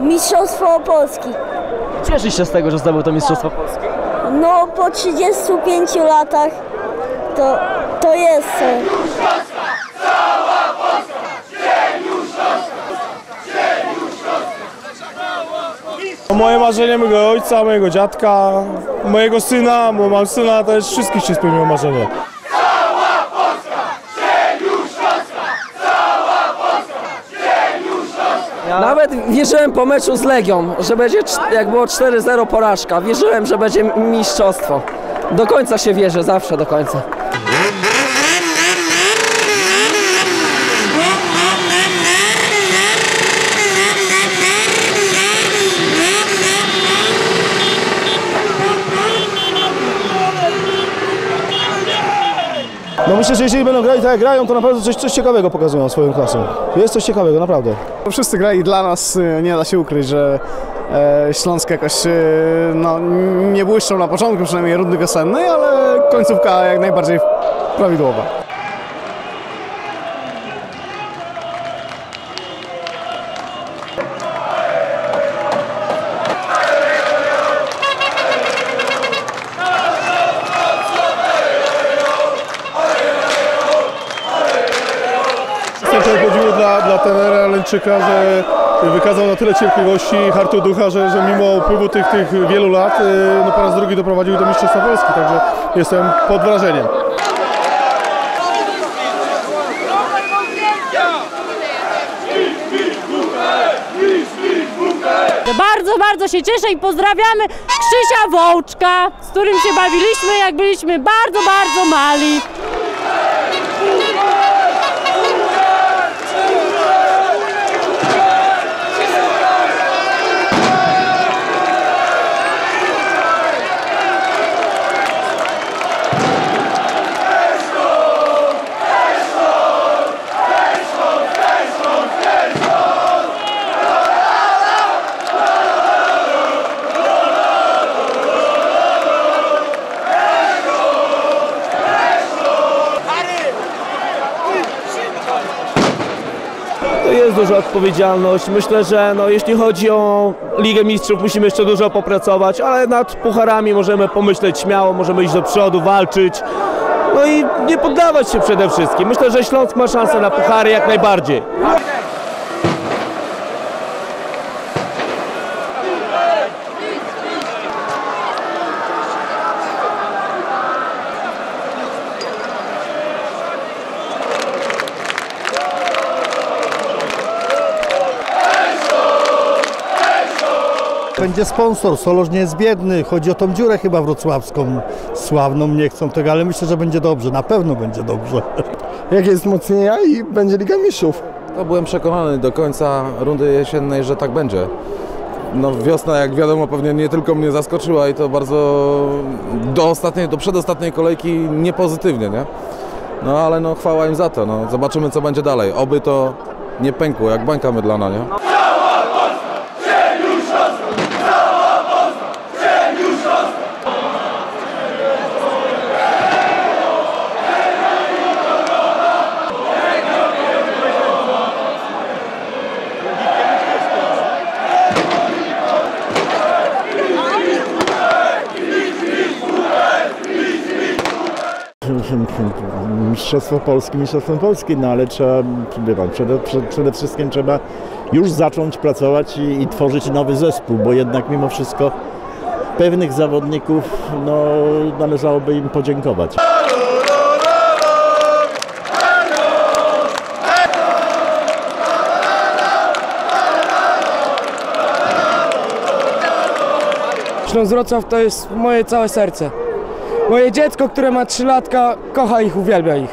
Mistrzostwo Polski. Cieszysz się z tego, że zdobył to Mistrzostwo Polski? No po 35 latach to, to jest coś. Moje marzenie mojego ojca, mojego dziadka, mojego syna, bo mam syna, też wszystkich się spełniło marzenie. Nawet wierzyłem po meczu z Legią, że będzie, jak było 4-0 porażka, wierzyłem, że będzie mistrzostwo. Do końca się wierzę, zawsze do końca. No myślę, że jeżeli będą grali tak jak grają, to naprawdę coś, coś ciekawego pokazują swoją klasą. Jest coś ciekawego, naprawdę. Wszyscy grali dla nas, y, nie da się ukryć, że e, Śląsk jakoś y, no, nie błyszczał na początku, przynajmniej rundy wiosennej, ale końcówka jak najbardziej prawidłowa. Że wykazał na tyle cierpliwości i hartu ducha, że, że mimo upływu tych, tych wielu lat y, no po raz drugi doprowadził do Mistrzostwa Polski, także jestem pod wrażeniem. Bardzo, bardzo się cieszę i pozdrawiamy Krzysia Wołczka, z którym się bawiliśmy, jak byliśmy bardzo, bardzo mali. To jest duża odpowiedzialność. Myślę, że no, jeśli chodzi o Ligę Mistrzów, musimy jeszcze dużo popracować, ale nad pucharami możemy pomyśleć śmiało, możemy iść do przodu, walczyć. No i nie poddawać się przede wszystkim. Myślę, że Śląsk ma szansę na puchary jak najbardziej. Będzie sponsor, Soloż nie jest biedny, chodzi o tą dziurę chyba wrocławską, sławną, nie chcą tego, ale myślę, że będzie dobrze, na pewno będzie dobrze. Jakie wzmocnienia i będzie Liga Mistrzów. No, byłem przekonany do końca rundy jesiennej, że tak będzie. No, wiosna, jak wiadomo, pewnie nie tylko mnie zaskoczyła i to bardzo do ostatniej, do przedostatniej kolejki niepozytywnie, nie? No ale no chwała im za to, no. Zobaczymy co będzie dalej. Oby to nie pękło, jak bańka mydlana, nie? Mistrzostwo Polski, Mistrzostwem Polski, no ale trzeba, pan, przede, przede, przede wszystkim trzeba już zacząć pracować i, i tworzyć nowy zespół, bo jednak mimo wszystko pewnych zawodników no, należałoby im podziękować. Śląsk Wrocław to jest moje całe serce. Moje dziecko, które ma 3 latka, kocha ich, uwielbia ich.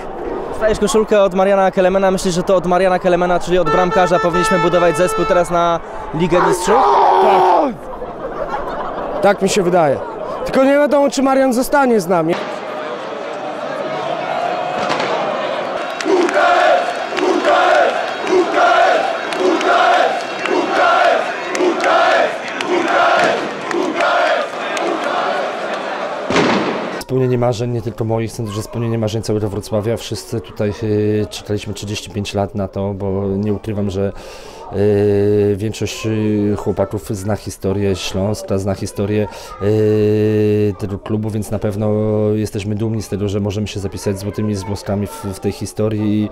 Dostajesz koszulkę od Mariana Kelemena. Myślisz, że to od Mariana Kelemena, czyli od bramkarza, powinniśmy budować zespół teraz na Ligę Mistrzów? Tak mi się wydaje. Tylko nie wiadomo, czy Marian zostanie z nami. Spełnienie marzeń, nie tylko moich, sądzę, że spełnienie marzeń całego Wrocławia. Wszyscy tutaj y, czekaliśmy 35 lat na to, bo nie ukrywam, że y, większość y, chłopaków zna historię Śląska, zna historię tego klubu, więc na pewno jesteśmy dumni z tego, że możemy się zapisać złotymi zgłoskami w tej historii.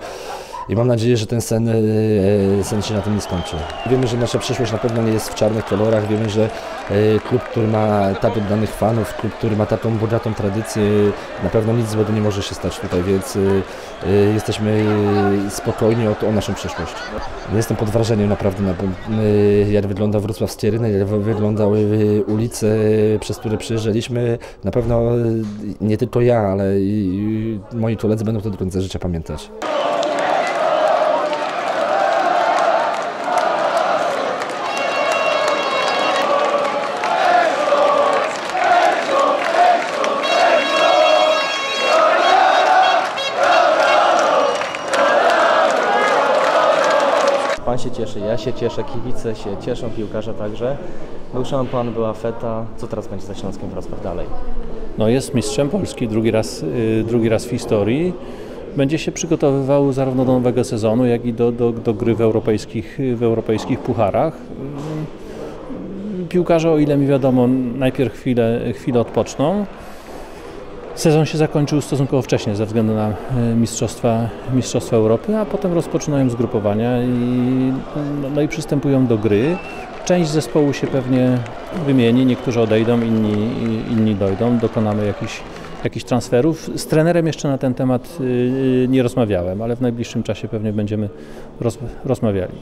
I, mam nadzieję, że ten sen, e, sen się na tym nie skończy. Wiemy, że nasza przyszłość na pewno nie jest w czarnych kolorach. Wiemy, że e, klub, który ma tak oddanych fanów, klub, który ma taką bogatą tradycję, na pewno nic złego nie może się stać tutaj, więc e, e, jesteśmy spokojni o, o naszą przyszłość. Jestem pod wrażeniem naprawdę, na- e, jak wygląda Wrocław Stieryny, jak wy- wyglądały e, ulice, e, przez które przyjeżdżaliśmy. Na pewno e, nie tylko ja, ale i moi koledzy będą to do końca życia pamiętać. Pan się cieszy, ja się cieszę, kibice się cieszą, piłkarze także. Był szampan, była feta. Co teraz będzie ze Śląskiem Wrocław dalej? No jest mistrzem Polski drugi raz, y, drugi raz w historii. Będzie się przygotowywał zarówno do nowego sezonu, jak i do, do, do gry w europejskich, w europejskich pucharach. Y, Piłkarze, o ile mi wiadomo, najpierw chwilę, chwilę odpoczną. Sezon się zakończył stosunkowo wcześnie ze względu na y, mistrzostwa, mistrzostwa Europy, a potem rozpoczynają zgrupowania i, no, no i przystępują do gry. Część zespołu się pewnie wymieni, niektórzy odejdą, inni, inni dojdą, dokonamy jakichś, jakichś transferów. Z trenerem jeszcze na ten temat y, nie rozmawiałem, ale w najbliższym czasie pewnie będziemy roz, rozmawiali.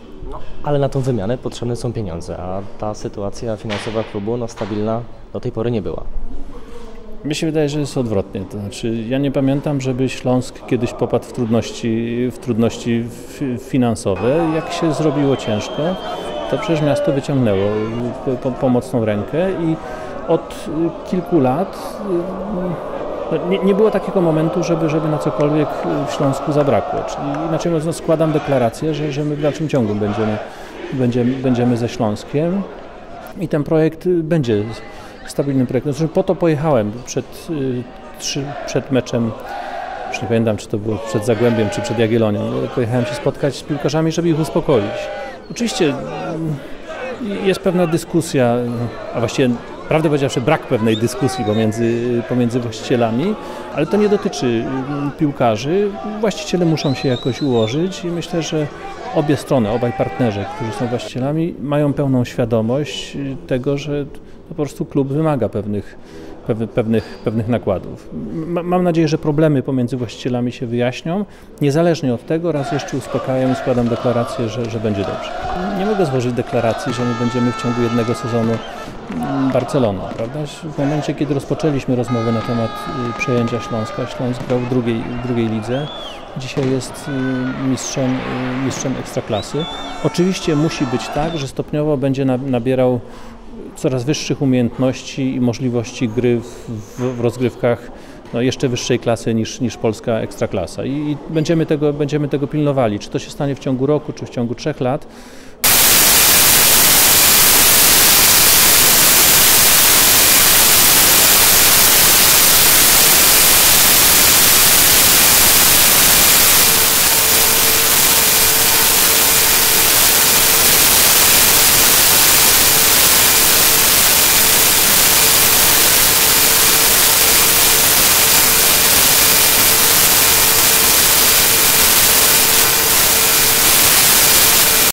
Ale na tą wymianę potrzebne są pieniądze, a ta sytuacja finansowa klubu no, stabilna do tej pory nie była. Mi się wydaje, że jest odwrotnie. To znaczy, ja nie pamiętam, żeby Śląsk kiedyś popadł w trudności, w trudności fi- finansowe. Jak się zrobiło ciężko, to przecież miasto wyciągnęło po, po, pomocną rękę i od kilku lat no, nie, nie było takiego momentu, żeby, żeby na cokolwiek w Śląsku zabrakło. Czyli inaczej mówiąc, no, składam deklarację, że, że my w dalszym ciągu będziemy, będziemy, będziemy ze Śląskiem i ten projekt będzie stabilnym projektem. Zresztą po to pojechałem przed, y, trzy, przed meczem, już nie pamiętam, czy to było przed Zagłębiem, czy przed Jagiellonią. Pojechałem się spotkać z piłkarzami, żeby ich uspokoić. Oczywiście mm, jest pewna dyskusja, a właściwie prawdę powiedziawszy brak pewnej dyskusji pomiędzy, pomiędzy właścicielami, ale to nie dotyczy mm, piłkarzy. Właściciele muszą się jakoś ułożyć i myślę, że obie strony, obaj partnerzy, którzy są właścicielami, mają pełną świadomość y, tego, że po prostu klub wymaga pewnych, pew- pewnych, pewnych nakładów. Ma- Mam nadzieję, że problemy pomiędzy właścicielami się wyjaśnią. Niezależnie od tego, raz jeszcze uspokajam i składam deklarację, że, że będzie dobrze. Nie mogę złożyć deklaracji, że my będziemy w ciągu jednego sezonu mm, Barceloną, prawda? W momencie, kiedy rozpoczęliśmy rozmowę na temat y, przejęcia Śląska, Śląsk grał w drugiej, w drugiej lidze. Dzisiaj jest y, mistrzem, y, mistrzem ekstraklasy. Oczywiście musi być tak, że stopniowo będzie na- nabierał coraz wyższych umiejętności i możliwości gry w, w, w rozgrywkach no, jeszcze wyższej klasy niż, niż polska ekstraklasa. I, I będziemy, tego, będziemy tego pilnowali. Czy to się stanie w ciągu roku, czy w ciągu trzech lat,